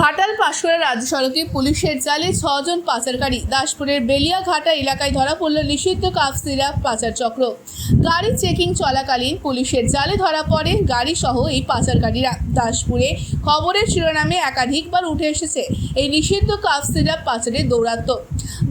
ঘাটাল পাশকুড়া রাজ্য সড়কে পুলিশের জালে ছজন পাচারকারী। দাসপুরের বেলিয়াঘাটা এলাকায় ধরা পড়ল নিষিদ্ধ কাপ সিরাপ পাচার চক্র। গাড়ি চেকিং চলাকালীন পুলিশের জালে ধরা পড়ে গাড়ি সহ এই পাচারকারীরা। দাসপুরে খবরের শিরোনামে একাধিকবার উঠে এসেছে এই নিষিদ্ধ কাপ সিরাপ পাচারের দৌরাত্ম্য।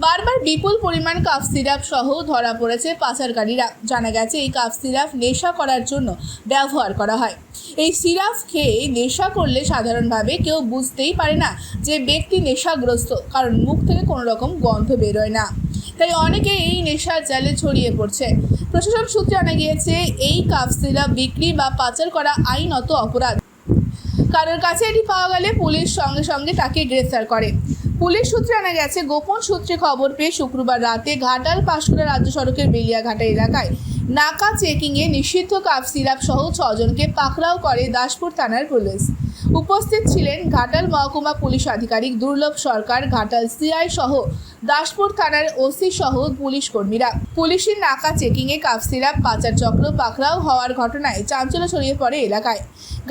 বারবার বিপুল পরিমাণ কাপ সিরাপ সহ ধরা পড়েছে পাচারকারীরা। জানা গেছে, এই কাপ সিরাপ নেশা করার জন্য ব্যবহার করা হয়। এই সিরাপ খেয়ে নেশা করলে সাধারণভাবে কেউ বুঝতেই পারে না যে ব্যক্তি নেশাগ্রস্ত, কারণ মুখ থেকে কোনো রকম গন্ধ বেরোয় না। তাই অনেকে এই নেশার জালে ছড়িয়ে পড়ছে। প্রশাসন সূত্রে জানা গিয়েছে, এই কাপ সিরাপ বিক্রি বা পাচার করা আইনত অপরাধ। কারোর কাছে এটি পাওয়া গেলে পুলিশ সঙ্গে সঙ্গে তাকে গ্রেফতার করে। পুলিশ সূত্রে আনা গেছে, গোপন সূত্রে খবর পেয়ে শুক্রবার রাতে ঘাটাল পাশকুড়া রাজ্য সড়কের বেলিয়াঘাটা এলাকায় নাকা চেকিংয়ে নিষিদ্ধ কাপ, সিরাপ সহ ছজনকে পাকড়াও করে দাসপুর থানার পুলিশ। উপস্থিত ছিলেন ঘাটাল মহকুমা পুলিশ আধিকারিক দুর্লভ সরকার, ঘাটাল সিআই সহ দাসপুর থানার ওসি সহ পুলিশ কর্মীরা। পুলিশের নাকা চেকিংয়ে কাপ সিরাপ পাচার চক্র, পাকড়াও হওয়ার ঘটনায় চাঞ্চল্য ছড়িয়ে পড়ে এলাকায়।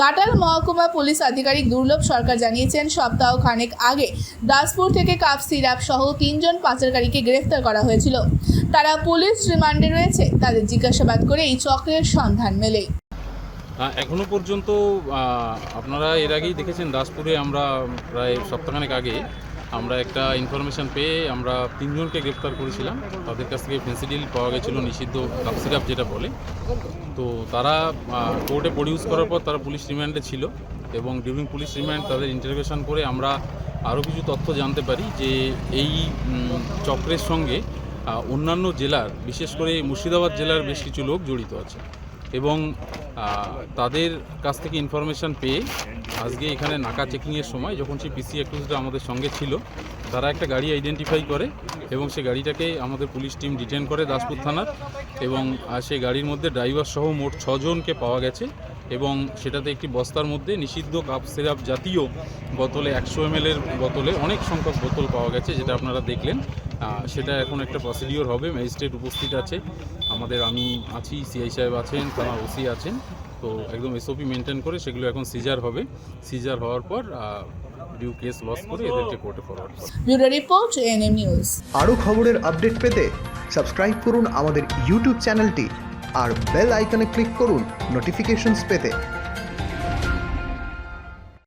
ঘাটাল মহকুমা পুলিশ আধিকারিক দুর্লভ সরকার জানিয়েছেন, সপ্তাহ খানেক আগে দাসপুর থেকে কাপ সিরাপ সহ তিনজন পাচারকারীকে গ্রেফতার করা হয়েছিল। তারা পুলিশ রিমান্ডে রয়েছে। তাদের জিজ্ঞাসাবাদ করে এই চক্রের সন্ধান মেলে। এখনও পর্যন্ত আপনারা এর আগেই দেখেছেন, দাসপুরে আমরা প্রায় সপ্তাহখানেক আগে আমরা একটা ইনফরমেশন পেয়ে আমরা তিনজনকে গ্রেপ্তার করেছিলাম। তাদের কাছ থেকে ফেন্সিডিল পাওয়া গেছিল নিষিদ্ধ কাপ সিরাপ যেটা বলে। তো তারা কোর্টে প্রডিউস করার পর তারা পুলিশ রিমান্ডে ছিল এবং ডিউরিং পুলিশ রিমান্ড তাদের ইন্টারভেশন করে আমরা আরও কিছু তথ্য জানতে পারি যে এই চক্রের সঙ্গে অন্যান্য জেলার, বিশেষ করে মুর্শিদাবাদ জেলার বেশ কিছু লোক জড়িত আছে। এবং তাদের কাছ থেকে ইনফরমেশান পেয়ে আজকে এখানে নাকা চেকিংয়ের সময় যখন সেই পিসি অ্যাকুজটা আমাদের সঙ্গে ছিল, তারা একটা গাড়ি আইডেন্টিফাই করে এবং সেই গাড়িটাকে আমাদের পুলিশ টিম ডিটেন করে দাসপুর থানার এবং সেই গাড়ির মধ্যে ড্রাইভার সহ মোট ছজনকে পাওয়া গেছে এবং সেটাতে একটি বস্তার মধ্যে নিষিদ্ধ কাপ সিরাপ জাতীয় বোতলে একশো এম এর বোতলে অনেক সংখ্যক বোতল পাওয়া গেছে, যেটা আপনারা দেখলেন। সেটা এখন একটা প্রসিডিওর হবে ম্যাজিস্ট্রেট উপস্থিত আছে। আমাদের আমি আছি সিআই সাহেব আছেন থানার ওসি আছেন। তো একদম এসওপি মেনটেন করে সেগুলো এখন সিজার হবে। সিজার হওয়ার পর ডিউ কেস লস করে এদেরকে কোর্টে ফরওয়ার্ড করা। হবে। ব্যুরো রিপোর্ট এনএম নিউজ আরও খবরের আপডেট পেতে সাবস্ক্রাইব করুন আমাদের ইউটিউব চ্যানেলটি আর বেল আইকনে ক্লিক করুন নোটিফিকেশনস পেতে।